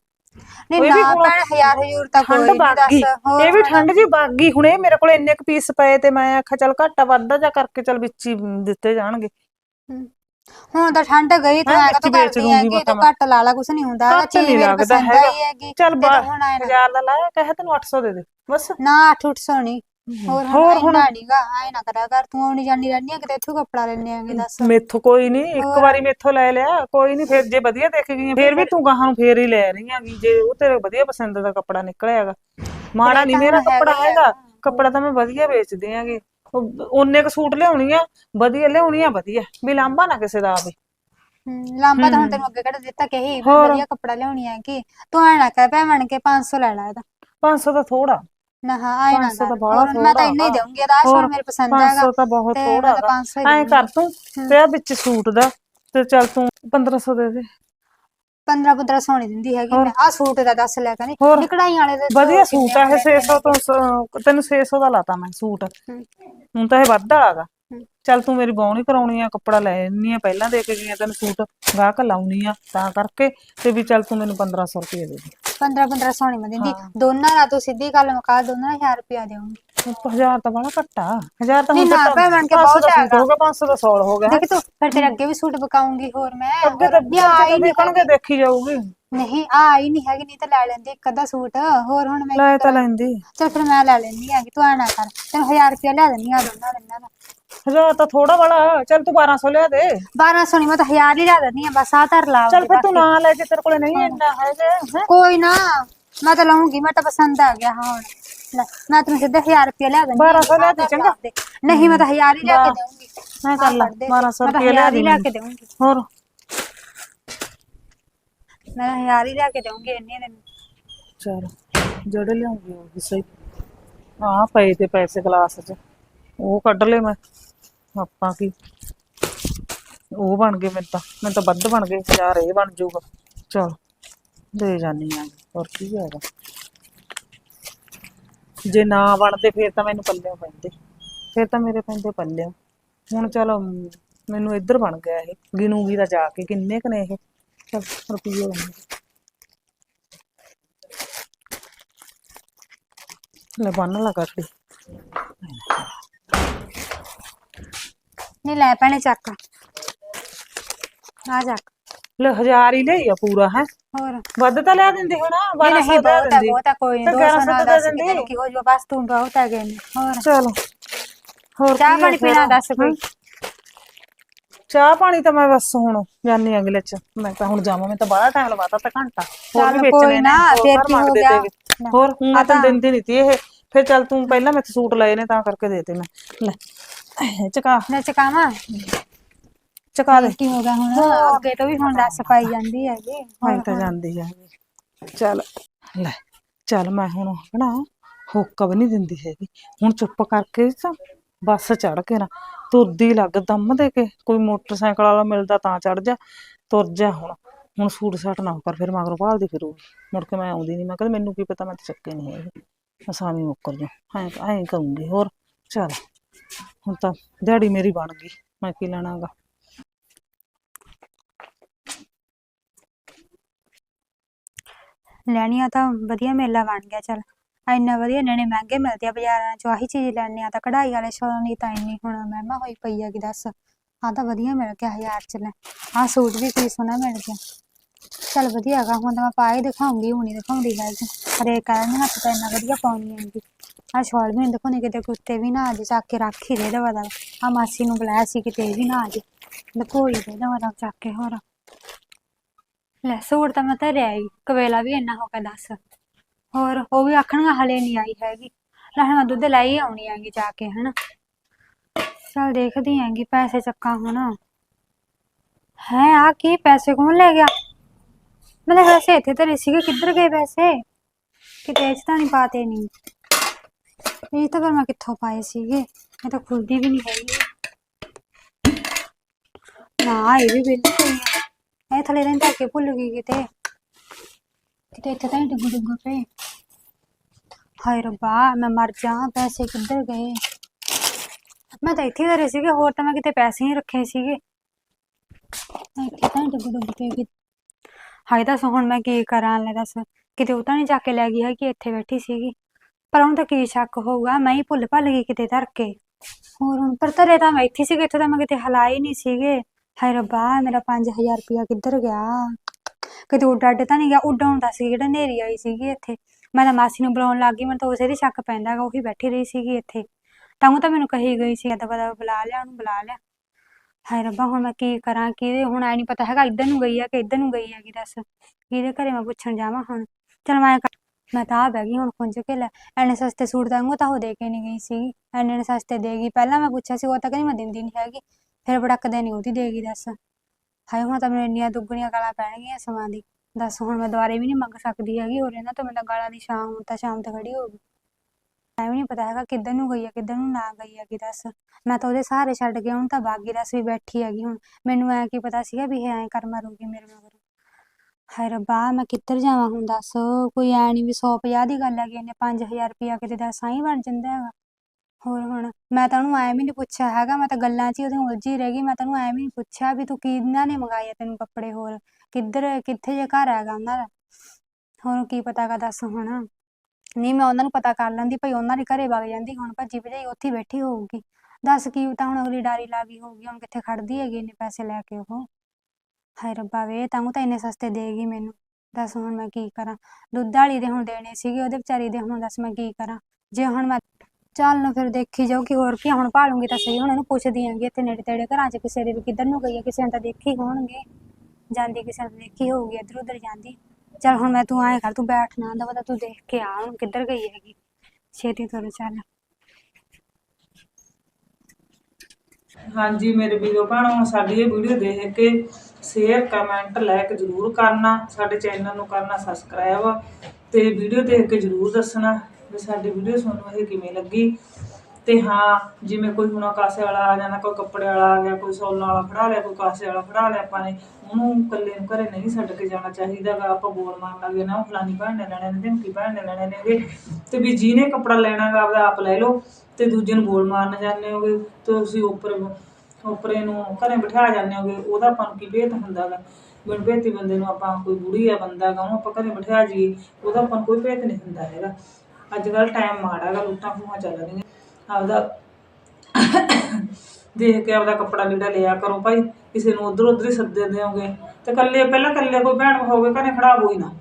Speaker 2: ਨਹੀਂ
Speaker 1: ਇਹ ਵੀ
Speaker 2: ਨਾ
Speaker 1: ਹੁਣ
Speaker 2: ਭੈਣ ਹਜ਼ਾਰ ਹਜ਼ੂਰ ਤਾਂ ਕੋਈ
Speaker 1: ਠੰਡ
Speaker 2: ਨਹੀਂ
Speaker 1: ਬਾਗੀ।
Speaker 2: ਦੱਸ ਹੋਰ
Speaker 1: ਇਹ ਵੀ ਠੰਡ ਜੀ ਬਾਗੀ। ਹੁਣੇ ਮੇਰੇ ਕੋਲ ਇੰਨੇ ਕੁ ਪੀਸ ਪਏ ਤੇ ਮੈਂ ਆਖਿਆ ਚੱਲ ਘਾਟਾ ਵਾਧਾ ਜਾ ਕਰਕੇ ਚੱਲ ਵਿੱਚ ਹੀ ਦਿੱਤੇ ਜਾਣਗੇ।
Speaker 2: ਹੁਣ ਤਾਂ ਠੰਡ ਗਈ ਤੂੰ ਐ
Speaker 1: ਵੇਚ
Speaker 2: ਕਰਦੀ ਹੈਗੀ ਤੂੰ ਘੱਟ ਲਾ ਲਾ ਕੁਛ ਨਹੀਂ ਹੁੰਦਾ ਚੀਜ਼
Speaker 1: ਨੀ
Speaker 2: ਮੇਰੀ
Speaker 1: ਲੱਗਦਾ
Speaker 2: ਪਸੰਦ। ਆਈ ਹੈਗੀ
Speaker 1: ਚੱਲ
Speaker 2: ਤੇ
Speaker 1: ਬਾ
Speaker 2: ਹੁਣ ਆਏ
Speaker 1: ਦਾ ਲਾਇਆ ਕਹੇ ਤੈਨੂੰ 800 ਦੇ ਦੇ ਬਸ।
Speaker 2: ਨਾ 800 ਨਹੀਂ ਹੋਰ
Speaker 1: ਹੋਰ
Speaker 2: ਹੁਣ ਨਹੀਂਗਾ ਐ ਨਾ ਕਰਿਆ ਕਰ ਤੂੰ ਆਉਣੀ ਜਾਣੀ ਰਹਿਣੀ ਆ ਕਿਤੇ ਇੱਥੋਂ ਕੱਪੜਾ ਲੈਣੇ ਆਂਗੇ ਦੱਸ।
Speaker 1: ਮੇਥੋਂ ਕੋਈ ਨਹੀਂ ਇੱਕ ਵਾਰੀ ਮੇਥੋਂ ਲੈ ਲਿਆ ਕੋਈ ਨਹੀਂ ਫਿਰ ਜੇ ਵਧੀਆ ਦੇਖ ਗਈਆਂ ਫਿਰ ਵੀ ਤੂੰ ਗਾਹਾਂ ਨੂੰ ਫੇਰ ਹੀ ਲੈ ਰਹੀ ਹੈਗੀ ਜੇ ਉਹ ਤੇਰੇ ਵਧੀਆ ਪਸੰਦ ਦਾ ਕੱਪੜਾ ਨਿਕਲਿਆ ਹੈਗਾ। ਮਾੜਾ ਨਹੀਂ ਮੇਰਾ ਕੱਪੜਾ ਹੈਗਾ ਕੱਪੜਾ ਤਾਂ ਮੈਂ ਵਧੀਆ ਵੇਚਦੀ ਆਂਗੀ ਓਨੇ ਕ ਸੂਟ ਲਿਆਉਣੀ ਆ ਵਧੀਆ ਲਿਆਉਣੀ ਆ ਵਧੀਆ। ਵੀ ਲਾਂਭਾ ਨਾ ਕਿਸੇ ਦਾ ਆਵੇ।
Speaker 2: ਹਮ, ਲਾਂਬਾ ਤਾਂ ਹੁਣ। ਤੈਨੂੰ ਅੱਗੇ ਕਿਹੜਾ ਦਿੱਤਾ ਵੀ
Speaker 1: ਹੋਰ।
Speaker 2: ਵਧੀਆ ਕੱਪੜਾ ਲਿਆਉਣੀ ਹੈ ਕਿ ਤੂੰ ਐ ਨਾ ਕਹਿ ਪੈ ਬਣ ਕੇ 500 ਲੈ ਲੈ ਇਹਦਾ।
Speaker 1: 500 ਤਾਂ ਥੋੜਾ
Speaker 2: ਨਾ ਹਾਂ ਆਏ ਨਾ
Speaker 1: 500 ਤਾਂ
Speaker 2: ਕਰ।
Speaker 1: ਬਾਹਲਾ
Speaker 2: ਹੋਰ ਮੈਂ ਤਾਂ
Speaker 1: ਥੋੜ੍ਹਾ।
Speaker 2: ਇੰਨਾ ਹੀ। ਦੇਵਾਂਗੀ ਇਹਦਾ ਆਹ
Speaker 1: ਹੋਰ,
Speaker 2: ਸ਼ੋਲ ਮੇਰੇ ਪਸੰਦ ਹੈਗਾ।
Speaker 1: 500 ਤਾਂ ਬਹੁਤ
Speaker 2: ਤੇ
Speaker 1: ਥੋੜਾ
Speaker 2: ਤਾਂ 500 ਹੀ
Speaker 1: ਐਂ
Speaker 2: ਦੇਵਾਂਗੀ
Speaker 1: ਕਰ ਤੂੰ ਤੇ ਆ ਵਿੱਚ ਸੂਟ ਦਾ ਤੇ ਚੱਲ ਤੂੰ 1500 ਦੇ ਦੇ।
Speaker 2: 15 15 ਸੋਹਣੀ ਦਿੰਦੀ ਹੈਗੀ। ਮੈਂ ਆ ਸੂਟ ਦਾ ਦੱਸ ਲਿਆ ਕਰੀ
Speaker 1: ਹੋਰ।
Speaker 2: ਨਿਕੜਾਈ ਵਾਲੇ ਦੇ
Speaker 1: ਵਧੀਆ ਸੂਟ ਆ ਇਹ
Speaker 2: ਆਪਣੇ
Speaker 1: 600 ਤੋਂ ਸ- ਤੈਨੂੰ 600 ਦਾ ਲਾਤਾ ਮੈਂ ਸੂਟ। ਹੁਣ ਤਾਂ ਇਹ ਵੱਧ ਵਾਲਾਗਾ। ਚੱਲ ਤੂੰ ਮੇਰੀ ਬਾਉਣੀ ਕਰਾਉਣੀ ਆ ਕੱਪੜਾ ਲੈ ਆਉਣੀ ਆ ਪਹਿਲਾਂ ਦੇ ਕੇ ਗਈ ਆ ਤੈਨੂੰ ਸੂਟ ਗਾਹਕ ਲਾਉਣੀ ਆ ਤਾਂ ਕਰਕੇ ਤੇ ਵੀ ਚੱਲ ਤੂੰ ਮੈਨੂੰ 1500 ਰੁਪਏ ਦੇ ਦੇ।
Speaker 2: 15 15 ਸੋਹਣੀ ਮੈਂ ਦਿੰਦੀ। ਦੋਨਾਂ ਦਾ ਤੂੰ ਸਿੱਧੀ ਗੱਲ ਮੁਕਾ ਦੋਨਾਂ ਦਾ 1000 ਰੁਪਿਆ ਦੇਵਾਂਗੀ
Speaker 1: ਹਜ਼ਾਰ ਤਾਂ ਬੜਾ ਘੱਟਾ ਹਜ਼ਾਰ ਤਾਂ
Speaker 2: ਨਹੀਂ
Speaker 1: ਹੁਣ
Speaker 2: ਨਾ,
Speaker 1: ਘੱਟਾ
Speaker 2: ਭੈਣ ਬਣ ਕੇ
Speaker 1: 500
Speaker 2: ਬਹੁਤ
Speaker 1: ਦਾ ਸੂਟ
Speaker 2: ਹੈਗਾ।
Speaker 1: ਹੋ ਗਿਆ 500 ਦਾ ਸੌਲ ਹੋ। ਗਿਆ
Speaker 2: ਦੇਖ ਤੂੰ ਫਿਰ ਤੇਰੇ ਅੱਗੇ ਵੀ ਸੂਟ ਬਕਾਉਂਗੀ ਹੋਰ ਮੈਂ
Speaker 1: ਅੱਗੇ ਤਾਂ
Speaker 2: ਨਹੀਂ ਆਈ ਨਹੀਂ
Speaker 1: ਵਿਕਣਗੇ ਦੇਖੀ ਜਾਊਗੀ।
Speaker 2: ਨਹੀਂ ਆ ਆਈ ਨਹੀਂ ਹੈਗੀ ਨਹੀਂ ਤਾਂ ਲੈ ਲੈਂਦੀ ਇੱਕ ਅੱਧਾ ਸੂਟ ਹੋਰ ਹੁਣ ਮੈਂ
Speaker 1: ਲੈ ਤਾਂ ਲੈਂਦੀ।
Speaker 2: ਚਲ ਫਿਰ ਮੈਂ ਲੈ ਲੈਂਦੀ ਹੈਗੀ ਤੂੰ ਐ ਨਾ ਕਰ ਤੈਨੂੰ 1000 ਰੁਪਿਆ ਲੈ ਦਿੰਦੀ ਆ ਦੋਨਾਂ ਦਾ।
Speaker 1: ਹਜ਼ਾਰ ਤਾਂ ਥੋੜਾ ਵਾਲਾ ਚੱਲ ਤੂੰ 1200 ਲਿਆ ਦੇ।
Speaker 2: 1200 ਨਹੀਂ ਮੈਂ ਤਾਂ 1000 ਹੀ ਲੈ ਦਿੰਦੀ ਆ ਬਸ ਆ ਧਰ ਲਾ
Speaker 1: ਚੱਲ ਫਿਰ ਤੂੰ ਨਾ ਲੈ ਜੇ ਤੇਰੇ ਕੋਲੇ ਨਹੀਂ ਇੰਨਾ ਹੈਗਾ ਹੈਂ।
Speaker 2: ਕੋਈ ਨਾ ਮੈਂ ਤਾਂ ਲਵਾਂਗੀ ਮੈਂ ਤਾਂ ਪਸੰਦ ਆ ਗਿਆ ਹਾਂ। ਹੁਣ ਲੈ ਮੈਂ ਤੈਨੂੰ ਸਿੱਧਾ 1000 ਰੁਪਿਆ ਲੈ ਦਿੰਦੀ
Speaker 1: 1200 ਲਿਆ ਦੇ ਚੰਗਾ।
Speaker 2: ਨਹੀਂ ਮੈਂ ਤਾਂ 1000 ਹੀ ਲੈ ਕੇ ਦੇਵਾਂਗੀ
Speaker 1: ਮੈਂ ਕਰ ਲਾ
Speaker 2: ਫੜ ਦੇ।
Speaker 1: 1200
Speaker 2: ਮੈਂ ਤਾਂ
Speaker 1: ਰੁਪਏ ਲਿਆ
Speaker 2: 1000 ਹੀ ਲੈ
Speaker 1: ਦੇ
Speaker 2: ਕੇ ਦੇਵਾਂਗੀ
Speaker 1: ਹੋਰ?
Speaker 2: ਮੈਂ ਤਾਂ 1000 ਹੀ ਲੈ ਕੇ ਦੇਵਾਂਗੀ ਇੰਨੇ ਦਿਨ।
Speaker 1: ਚਲ ਜਿਹੜੇ ਲਿਆਉਂਗੀ ਉਹ ਵੀ ਸਹੀ। ਹਾਂ ਪਏ ਤੇ ਪੈਸੇ ਗਲਾਸ 'ਚ ਉਹ ਕੱਢ ਲਏ ਮੈਂ। ਆਪਾਂ ਕੀ ਉਹ ਬਣ ਗਏ ਮੈਨੂੰ ਤਾਂ ਮੈਨੂੰ ਤਾਂ ਵੱਧ ਬਣ ਗਏ ਹਜ਼ਾਰ ਇਹ ਬਣ ਜਾਊਗਾ। ਚਲ, ਦੇ ਜਾਨੀ ਆ, ਹੋਰ ਕੀ ਹੈਗਾ ਜੇ ਨਾ ਬਣਦੇ ਫੇਰ ਤਾਂ ਮੈਨੂੰ ਪੱਲਿਓ ਪੈਂਦੇ, ਫੇਰ ਤਾਂ ਮੇਰੇ ਪੈਂਦੇ ਪੱਲਿਓ ਹੁਣ ਚਲ ਮੈਨੂੰ ਇੱਧਰ ਬਣ ਗਿਆ ਇਹ ਗਿਣੂਗੀ ਤਾਂ ਜਾ ਕੇ, ਕਿੰਨੇ ਕਨੇ ਇਹ? ਚਲ ਰੁਪਈਏ ਲੈ ਬੰਨ ਲਾ ਕਰ। ਲਈ
Speaker 2: ਨਹੀਂ ਲੈ ਭੈਣੇ ਚੱਕ ਆ ਚੱਕ
Speaker 1: ਲੈ ਹਜ਼ਾਰ ਹੀ ਲਈ ਆ ਪੂਰਾ ਹੈ
Speaker 2: ਹੋਰ
Speaker 1: ਵੱਧ ਤਾਂ ਲਿਆ ਦਿੰਦੇ ਹੁਣ
Speaker 2: ਨਹੀਂ
Speaker 1: 1200
Speaker 2: ਨਹੀਂ
Speaker 1: ਦੇ
Speaker 2: ਬਹੁਤ ਹੈ
Speaker 1: ਦਿੰਦੀ
Speaker 2: ਬਹੁਤ ਹੈ ਕੋਈ
Speaker 1: ਤੇ
Speaker 2: ਨਹੀਂ 200
Speaker 1: 1100
Speaker 2: ਨਾਲ
Speaker 1: ਦੇ
Speaker 2: ਦੱਸ
Speaker 1: ਦਿੰਦੀ।
Speaker 2: ਕਿਤੇ ਕੀ ਹੋ ਜਾਊ ਬਸ ਤੂੰ ਬਹੁਤ ਹੈਗੇ ਨੇ ਹੋਰ
Speaker 1: ਚਲੋ ਹੋਰ
Speaker 2: ਚਾਹ
Speaker 1: ਕੀ ਆ
Speaker 2: ਪਾਣੀ
Speaker 1: ਫਿਰ?
Speaker 2: ਪੀਣਾ ਦੱਸ ਕੋਈ
Speaker 1: ਚਾਹ ਪਾਣੀ ਤਾਂ ਮੈਂ ਬਸ ਹੁਣ ਜਾਨੀ ਅਗਲੇ ਚ ਮੈਂ ਤਾਂ ਹੁਣ ਜਾਵਾਂ ਮੈਂ ਤਾਂ ਬੜਾ ਟਾਈਮ ਲਵਾਤਾ ਤਾਂ ਘੰਟਾ ਹੋਰ
Speaker 2: ਚੱਲ
Speaker 1: ਵੀ
Speaker 2: ਕੋਈ
Speaker 1: ਵੇਚਣੇ ਨੇ
Speaker 2: ਨਾ,
Speaker 1: ਹੋਰ
Speaker 2: ਫਿਰ
Speaker 1: ਘਰ
Speaker 2: ਕੀ ਹੋ
Speaker 1: ਮੰਗਦੇ
Speaker 2: ਗਿਆ?
Speaker 1: ਤੇਗੇ।
Speaker 2: ਲੈ,
Speaker 1: ਹੋਰ ਹੁਣ
Speaker 2: ਆ
Speaker 1: ਮੈਂ ਤਾਂ
Speaker 2: ਤਾਂ-
Speaker 1: ਦਿੰਦੀ ਨਹੀਂ ਤੀ ਇਹ ਫਿਰ ਚੱਲ ਤੂੰ ਪਹਿਲਾਂ ਮੈਥੇ ਸੂਟ ਲਏ ਨੇ ਤਾਂ ਕਰਕੇ ਦੇਤੇ ਮੈਂ। ਲੈ। ਚਕਾ।
Speaker 2: ਨਾ ਚਕਾਵਾਂ?
Speaker 1: ਚਕਾ ਦੇ।
Speaker 2: ਕੀ ਹੋ ਗਿਆ ਹੁਣ। ਅੱਗੇ ਤੋਂ ਵੀ ਹੁਣ ਦੱਸ ਪਾਈ ਜਾਂਦੀ ਹੈਗੀ।
Speaker 1: ਮੈਂ ਤਾਂ ਜਾਂਦੀ ਆ ਚੱਲ। ਲੈ ਚੱਲ ਮੈਂ ਹੁਣ ਹਨਾ ਹੁੱਕ ਵੀ ਨਹੀਂ ਦਿੰਦੀ ਹੈਗੀ। ਹੁਣ ਚੁੱਪ ਕਰਕੇ ਤਾਂ ਬੱਸ ਚੜ ਕੇ ਨਾ ਤੁਰਦੀ ਲੱਗ ਦਮ ਦੇ ਕੇ। ਕੋਈ ਮੋਟਰਸਾਈਕਲ ਵਾਲਾ ਮਿਲਦਾ ਤਾਂ ਚੜ ਜਾ। ਤੁਰ ਜਾ ਹੁਣ। ਹੁਣ ਸੂਟ ਸਾਟ ਨਾ ਕਰ ਫਿਰ ਮਗਰੋਂ ਭਾਲਦੀ ਫਿਰੂ ਮੁੜ ਕੇ ਮੈਂ ਆਉਂਦੀ ਨਹੀਂ ਮੈਂ ਕਹਿੰਦਾ ਮੈਨੂੰ ਕੀ ਪਤਾ ਮੈਂ ਤਾਂ ਚੱਕੇ ਨਹੀਂ ਹੈਗੇ। ਅਸਾਮੀ ਮੁੱਕਰ ਜਾ ਐਂ ਐਂ ਕਰੂੰਗੀ। ਹੋਰ ਚੱਲ। ਹੁਣ ਤਾਂ ਦਿਹਾੜੀ ਮੇਰੀ ਬਣ ਗਈ, ਮੈਂ ਕੀ ਲੈਣਾਗਾ।
Speaker 2: ਲੈਣੀਆਂ ਤਾਂ ਵਧੀਆ ਮੇਲਾ ਬਣ ਗਿਆ, ਚੱਲ। ਇੰਨਾ ਵਧੀਆ ਨੇਣੇ ਮਹਿੰਗੇ ਮਿਲਦੇ ਆ ਬਾਜ਼ਾਰਾਂ ਚ, ਆਹੀ ਚੀਜ਼ ਲੈਣੇ ਆ ਤਾਂ ਕਢਾਈ ਵਾਲੇ ਸ਼ੋਲਾਂ ਦੀ ਤਾਂ ਇੰਨੀ ਹੁਣ ਮਹਿਮਾ ਹੋਈ ਪਈ ਆ ਕਿ ਦੱਸ। ਆ ਤਾਂ ਵਧੀਆ ਮਿਲ ਗਿਆ ਹਜ਼ਾਰ ਚ ਲੈ। ਆ ਸੂਟ ਵੀ ਕੀ ਸੋਹਣਾ ਮਿਲ ਗਿਆ। ਚੱਲ ਵਧੀਆ ਹੈਗਾ, ਹੁਣ ਤਾਂ ਮੈਂ ਪਾ ਹੀ ਦਿਖਾਉਂਗੀ, ਹੁਣ ਦਿਖਾਉਂਦੀ ਹੈ ਹਰੇਕ ਕਹਿੰਦੇ ਹੱਥ ਤਾਂ ਇੰਨਾ ਵਧੀਆ ਪਾਉਣੀ ਹੈਗੀ ਆ ਸ਼ਾਲ ਵੀ ਦਿਖਾਉਣੀ, ਕਿਤੇ ਕੁੱਤੇ ਵੀ ਨਾ ਅੱਜ ਚੱਕ ਕੇ ਰੱਖ ਹੀ ਦੇ ਦਵਾ ਦਾ। ਆ ਮਾਸੀ ਨੂੰ ਬੁਲਾਇਆ ਸੀ, ਕਿਤੇ ਇਹ ਵੀ ਨਾ ਅੱਜ ਲਕੋਈ ਦੇ ਦਵਾ ਦਾ, ਚੱਕ ਕੇ ਹੋਰ। ਲੈ, ਸੂਟ ਤਾਂ ਮੈਂ ਧਰਿਆ ਹੀ ਕਵੇਲਾ ਵੀ ਇੰਨਾ ਹੋ ਕੇ ਦੱਸ। ਹੋਰ, ਉਹ ਵੀ ਆਖਣਗਾ ਹਲੇ ਨਹੀਂ ਆਈ ਹੈਗੀ। ਲੈ, ਹੁਣ ਮੈਂ ਦੁੱਧ ਲੈ ਹੀ ਆਉਣੀ ਹੈਗੀ ਜਾ ਕੇ, ਹਨਾ। ਚਲ ਦੇਖਦੀ ਹੈਗੀ, ਪੈਸੇ ਚੱਕਾਂ ਹੁਣ। ਹੈ ਆ ਕੀ ਪੈਸੇ ਕੌਣ ਲੈ ਗਿਆ? ਮੈਂ ਤਾਂ ਵੈਸੇ ਇੱਥੇ ਧਰੇ ਸੀਗੇ, ਕਿੱਧਰ ਗਏ ਪੈਸੇ ਕਿਤੇ ਇਹ ਤਾਂ ਨਹੀਂ ਪਾਤੇ ਨਹੀਂ। ਇਹ ਤਾਂ ਫਿਰ ਮੈਂ ਕਿੱਥੋਂ ਪਾਏ ਸੀਗੇ? ਇਹ ਤਾਂ ਖੁੱਲਦੀ ਵੀ ਨਹੀਂ ਹੈਗੀ। ਨਾ, ਇਹ ਵੀ ਬਿੱਲ ਪਈ ਇਹ ਥੱਲੇ ਰਹਿਣ ਤੱਕ ਭੁੱਲ ਗਈ ਕਿਤੇ। ਕਿਤੇ ਇੱਥੇ ਤਾਂ ਡਿੱਗੂ ਡਿੱਗੂ ਪਏ ਹਾਏ ਰੱਬਾ, ਮੈਂ ਮਰ ਜਾ ਪੈਸੇ ਕਿੱਧਰ ਗਏ? ਮੈਂ ਤਾਂ ਇੱਥੇ ਧਰੇ ਸੀਗੇ, ਹੋਰ ਤਾਂ ਮੈਂ ਕਿਤੇ ਪੈਸੇ ਹੀ ਰੱਖੇ ਸੀਗੇ। ਇੱਥੇ ਤਾਂ ਡਿੱਗੂ ਡਿੱਗੂ ਪਏ ਹਾਏ ਦੱਸ ਹੁਣ ਮੈਂ ਕੀ ਕਰਾਂ, ਲੈ ਦੱਸ। ਕਿਤੇ ਉਹ ਤਾਂ ਨਹੀਂ ਜਾ ਕੇ ਲੈ ਗਈ ਹੈ ਕਿ ਇੱਥੇ ਬੈਠੀ ਸੀਗੀ। ਪਰ ਹੁਣ ਤਾਂ ਕੀ ਸ਼ੱਕ ਹੋਊਗਾ, ਮੈਂ ਹੀ ਭੁੱਲ ਭੱਲ ਗਈ ਕਿਤੇ ਧਰ ਕੇ। ਹੋਰ ਹੁਣ ਪਰ ਧਰੇ ਤਾਂ ਮੈਂ ਇੱਥੇ ਸੀਗੇ, ਇੱਥੇ ਤਾਂ ਮੈਂ ਕਿਤੇ ਹਲਾਏ ਨਹੀਂ ਸੀਗੇ। ਹਾਏ ਰੱਬਾ, ਮੇਰਾ 5000 ਰੁਪਇਆ ਕਿੱਧਰ ਗਿਆ? ਕਿਤੇ ਉੱਡ ਅੱਡ ਤਾਂ ਨਹੀਂ ਗਿਆ ਉੱਡਣ ਦਾ ਸੀ ਜਿਹੜਾ ਨੇਰੀ ਆਈ ਸੀਗੀ ਇੱਥੇ। ਮੈਂ ਤਾਂ ਮਾਸੀ ਨੂੰ ਬੁਲਾਉਣ ਲੱਗ ਗਈ, ਮੈਨੂੰ ਤਾਂ ਉਸੇ ਦੀ ਸ਼ੱਕ ਪੈਂਦਾ ਉਹੀ ਬੈਠੀ ਰਹੀ ਸੀਗੀ ਇੱਥੇ। ਤਾਂ ਉਹ ਤਾਂ ਮੈਨੂੰ ਕਹੀ ਗਈ ਸੀ ਦਬਾ ਦਬਾ ਬੁਲਾ ਲਿਆ, ਉਹਨੂੰ ਬੁਲਾ ਲਿਆ। ਹਾਏ ਰੱਬਾ, ਹੁਣ ਮੈਂ ਕੀ ਕਰਾਂ, ਕਿਹਦੇ, ਹੁਣ ਐ ਨਹੀਂ ਪਤਾ ਹੈਗਾ, ਇੱਧਰ ਨੂੰ ਗਈ ਆ ਕਿ ਇੱਧਰ ਨੂੰ ਗਈ ਹੈਗੀ, ਦੱਸ। ਕਿਹਦੇ ਘਰੇ ਮੈਂ ਪੁੱਛਣ ਜਾਵਾਂ ਹੁਣ? ਚਲ ਮੈਂ ਕਰ- ਮੈਂ ਤਾਂ ਆ ਬਹਿ ਗਈ ਹੁਣ ਖੁੰਝ ਕੇ ਲੈ। ਐਨੇ ਸਸਤੇ ਸੂਟ ਦਾਂਗੋ ਤਾਂ ਉਹ ਦੇ ਕੇ ਨਹੀਂ ਗਈ ਸੀ ਐਨੇ ਐਨੇ ਸਸਤੇ ਦੇਗੀ ਪਹਿਲਾਂ ਮੈਂ ਪੁੱਛਿਆ ਸੀ, ਉਹ ਤਾਂ ਕਹਿੰਦੀ ਮੈਂ ਦਿੰਦੀ ਨਹੀਂ ਹੈਗੀ। ਫਿਰ ਬੜਕਦੇ ਨਹੀਂ ਉਹਦੀ ਦੇਗੀ ਦੱਸ। ਹਾਏ, ਹੁਣ ਤਾਂ ਮੈਨੂੰ ਇੰਨੀਆਂ ਦੁੱਗਣੀਆਂ ਗਾਲਾਂ ਪੈਣਗੀਆਂ ਸਮਾਂ ਦੀ। ਦੱਸ, ਹੁਣ ਮੈਂ ਦੁਬਾਰੇ ਵੀ ਨਹੀਂ ਮੰਗ ਸਕਦੀ ਹੈਗੀ, ਹੋਰ ਇਹਨਾਂ ਤੋਂ ਮੈਂ ਤਾਂ ਗਾਲਾਂ ਦੀ ਸ਼ਾਮ ਹੁਣ ਤਾਂ ਸ਼ਾਮ ਤੇ ਖੜੀ ਹੋ ਗਈ। ਐਵੇਂ ਨਹੀਂ ਪਤਾ ਹੈਗਾ ਕਿੱਧਰ ਨੂੰ ਗਈ ਆ, ਕਿੱਧਰ ਨੂੰ ਨਾ ਗਈ ਹੈਗੀ, ਦੱਸ। ਮੈਂ ਤਾਂ ਉਹਦੇ ਸਹਾਰੇ ਛੱਡ ਕੇ ਹੁਣ ਤਾਂ ਬਾਗੀ ਰਸ ਵੀ ਬੈਠੀ ਹੈਗੀ ਹੁਣ। ਮੈਨੂੰ ਐ ਕੀ ਪਤਾ ਸੀਗਾ ਵੀ ਇਹ ਐਂ ਕਰ ਮਾਰੂਗੀ ਮੇਰੇ ਮਗਰ। ਹਾਏ ਰੱਬਾ, ਮੈਂ ਕਿੱਧਰ ਜਾਵਾਂ ਹੁਣ ਦੱਸ? ਕੋਈ ਐ ਨਹੀਂ ਵੀ 150 ਦੀ ਗੱਲ ਹੈਗੀ ਇਹਨੇ 5000 ਰੁਪਇਆ ਕਿਤੇ ਦੱਸ ਆਈ ਬਣ ਜਾਂਦਾ ਹੈਗਾ। ਹੋਰ ਹੁਣ, ਮੈਂ ਤਾਂ ਉਹਨੂੰ ਐਂ ਵੀ ਨਹੀਂ ਪੁੱਛਿਆ ਹੈਗਾ, ਮੈਂ ਤਾਂ ਗੱਲਾਂ 'ਚ ਹੀ ਉਹਦੇ ਉਲਝੀ ਰਹਿ ਗਈ, ਮੈਂ ਤੈਨੂੰ ਐਂ ਵੀ ਨਹੀਂ ਪੁੱਛਿਆ ਵੀ ਤੂੰ ਕਿਹਨਾਂ ਨੇ ਮੰਗਾਏ ਤੈਨੂੰ ਕੱਪੜੇ ਹੋਰ? ਕਿੱਧਰ, ਕਿੱਥੇ ਜੇ ਘਰ ਹੈਗਾ ਉਹਨਾਂ ਦਾ? ਹੋਰ ਕੀ ਪਤਾ ਕਾ ਦੱਸ ਹੁਣ। ਨਹੀਂ ਮੈਂ ਉਹਨਾਂ ਨੂੰ ਪਤਾ ਕਰ ਲੈਂਦੀ, ਭਈ ਉਹਨਾਂ ਦੇ ਘਰੇ ਵਗ ਜਾਂਦੀ ਹੁਣ ਭੱਜੀ ਭਜਾਈ ਉੱਥੇ ਹੀ ਬੈਠੀ ਹੋਊਗੀ। ਦੱਸ ਕੀ, ਤਾਂ ਹੁਣ ਅਗਲੀ ਡਾਰੀ ਲਾ ਗਈ ਹੋਊਗੀ, ਹੁਣ ਕਿੱਥੇ ਖੜਦੀ ਹੈਗੀ ਇੰਨੇ ਪੈਸੇ ਲੈ ਕੇ ਉਹ। ਹਾਏ ਰੱਬਾ ਵੇ, ਤਾਂ ਉਹ ਤਾਂ ਇੰਨੇ ਸਸਤੇ ਦੇਗੀ ਮੈਨੂੰ। ਦੱਸ ਹੁਣ ਮੈਂ ਕੀ ਕਰਾਂ? ਦੁੱਧ ਵਾਲੀ ਦੇ ਹੁਣ ਦੇਣੇ ਸੀਗੇ, ਉਹਦੇ ਵਿਚਾਰੀ ਦੇ ਹੁਣ ਦੱਸ ਮੈਂ ਕੀ ਕਰਾਂ? ਜੇ ਹੁਣ ਮੈਂ, ਚੱਲ ਨਾ ਫਿਰ ਦੇਖੀ ਜਾਊ ਕਿ ਹੋਰ ਕੀ ਹੁਣ ਭਾਲੂਗੀ ਤਾਂ ਸਹੀ, ਹੁਣ ਇਹਨੂੰ ਪੁੱਛਦੀ ਆਂਗੀ ਇੱਥੇ ਨੇੜੇ ਤੇੜੇ ਘਰਾਂ 'ਚ ਕਿਸੇ ਦੇ ਵੀ ਕਿੱਧਰ ਨੂੰ ਗਈ ਹੈ ਕਿਸੇ ਨੇ ਤਾਂ ਦੇਖੀ ਹੋਣਗੇ। ਜਾਂਦੀ, ਕਿਸੇ ਨੇ ਦੇਖੀ ਹੋਊਗੀ ਇੱਧਰ ਉੱਧਰ ਜਾਂਦੀ। ਚੱਲ ਹੁਣ ਮੈਂ ਤੂੰ ਆਏ ਕਰ, ਤੂੰ ਬੈਠ ਨਾ ਦਾ ਪਤਾ ਤੂੰ ਦੇਖ ਕੇ ਆ, ਹੁਣ ਕਿੱਧਰ ਗਈ ਹੈਗੀ? ਛੇਤੀ ਤੁਰ, ਚੱਲ।
Speaker 1: ਹਾਂਜੀ, ਮੇਰੇ ਵੀਰੋ ਭੈਣੋ ਸਾਡੀ ਇਹ ਵੀਡੀਓ ਦੇਖ ਕੇ ਸ਼ੇਅਰ ਕਮੈਂਟ ਲਾਈਕ ਜ਼ਰੂਰ ਕਰਨਾ, ਸਾਡੇ ਚੈਨਲ ਨੂੰ ਕਰਨਾ ਸਬਸਕ੍ਰਾਈਬ ਤੇ ਵੀਡੀਓ ਦੇਖ ਕੇ ਜ਼ਰੂਰ ਦੱਸਣਾ ਵੀ ਸਾਡੀ ਵੀਡੀਓ ਤੁਹਾਨੂੰ ਇਹ ਕਿਵੇਂ ਲੱਗੀ। ਤੇ ਹਾਂ, ਜਿਵੇਂ ਕੋਈ ਹੁਣ ਕਾਸੇ ਵਾਲਾ ਆ ਜਾਂਦਾ, ਕੋਈ ਕੱਪੜੇ ਵਾਲਾ ਆ ਗਿਆ, ਕੋਈ ਸੌਲਾਂ ਵਾਲਾ ਫੜਾ ਲਿਆ, ਕੋਈ ਕਾਸੇ ਵਾਲਾ ਫੜਾ ਲਿਆ ਆਪਾਂ ਨੇ, ਉਹਨੂੰ ਇਕੱਲੇ ਨੂੰ ਘਰੇ ਨਹੀਂ ਛੱਡ ਕੇ ਜਾਣਾ ਚਾਹੀਦਾ ਗਾ, ਆਪਾਂ ਬੋਲ ਮਾਰਨ ਲੱਗੇ ਨਾ, ਉਹ ਫਲਾਨੀ ਭੈਣ ਨੇ ਲੈਣੇ ਨੇ ਧਮਕੀ ਭੈਣ ਨੇ ਲੈਣੇ ਨੇਗੇ ਤੇ ਵੀ ਜਿਹਨੇ ਕੱਪੜਾ ਲੈਣਾ ਗਾ, ਆਪਦਾ ਆਪ ਲੈ ਲਓ, ਤੇ ਦੂਜੇ ਨੂੰ ਬੋਲ ਮਾਰਨ ਜਾਂਦੇ ਹੋਗੇ, ਤੇ ਤੁਸੀਂ ਉੱਪਰ, ਉੱਪਰੇ ਨੂੰ ਘਰੇ ਬਿਠਾ ਜਾਂਦੇ ਹੋਗੇ, ਉਹਦਾ ਆਪਾਂ ਨੂੰ ਕੀ ਭੇਤ ਹੁੰਦਾ ਗਾ? ਬਿਨ ਬੰਦੇ ਨੂੰ ਆਪਾਂ ਕੋਈ ਬੁੜੀ ਆ, ਬੰਦਾ ਗਾ, ਉਹਨੂੰ ਆਪਾਂ ਘਰੇ ਬਿਠਾ ਜਾਈਏ, ਉਹਦਾ ਆਪਾਂ ਨੂੰ ਕੋਈ ਭੇਤ ਨਹੀਂ ਹੁੰਦਾ ਹੈਗਾ। ਅੱਜ ਕੱਲ੍ਹ ਟਾਈਮ ਮਾੜਾ ਗਾ, ਲੁੱਟਾਂ ਖੂਹਾਂ ਚੱਲ ਰਹੀਆਂ। ਆਪਦਾ ਦੇਖ ਕੇ ਆਪਦਾ ਕੱਪੜਾ ਲੀੜਾ ਲਿਆ ਕਰੋ ਭਾਈ, ਕਿਸੇ ਨੂੰ ਉਧਰ ਉਧਰ ਹੀ ਸੱਦੇ ਦਿਓਗੇ ਤੇ ਕੱਲੇ ਪਹਿਲਾਂ ਕੱਲੇ ਕੋਈ ਭੈਣ ਹੋਵੇ, ਘਰੇ ਖੜਾ ਹੋਈ ਨਾ।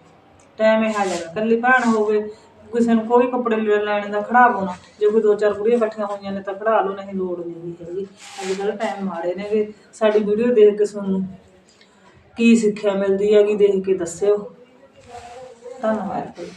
Speaker 1: ਟਾਈਮ ਇਹ ਆ ਜਾਗਾ ਕੱਲੀ ਭੈਣ ਹੋਵੇ, ਕਿਸੇ ਨੂੰ ਕੋਈ ਕੱਪੜੇ ਲੀੜੇ ਲੈਣ ਦਾ ਖੜਾ ਨਾ ਜੇ ਕੋਈ ਦੋ ਚਾਰ ਕੁੜੀਆਂ ਇਕੱਠੀਆਂ ਹੋਈਆਂ ਨੇ ਤਾਂ ਖੜਾ ਲਓ, ਨਹੀਂ ਲੋੜ ਨਹੀਂ ਹੈਗੀ। ਅੱਜ ਕੱਲ੍ਹ ਟਾਈਮ ਮਾੜੇ ਨੇਗੇ। ਸਾਡੀ ਵੀਡੀਓ ਦੇਖ ਕੇ ਤੁਹਾਨੂੰ ਕੀ ਸਿੱਖਿਆ ਮਿਲਦੀ ਹੈਗੀ, ਦੇਖ ਕੇ ਦੱਸਿਓ। ਧੰਨਵਾਦ। ਜੀ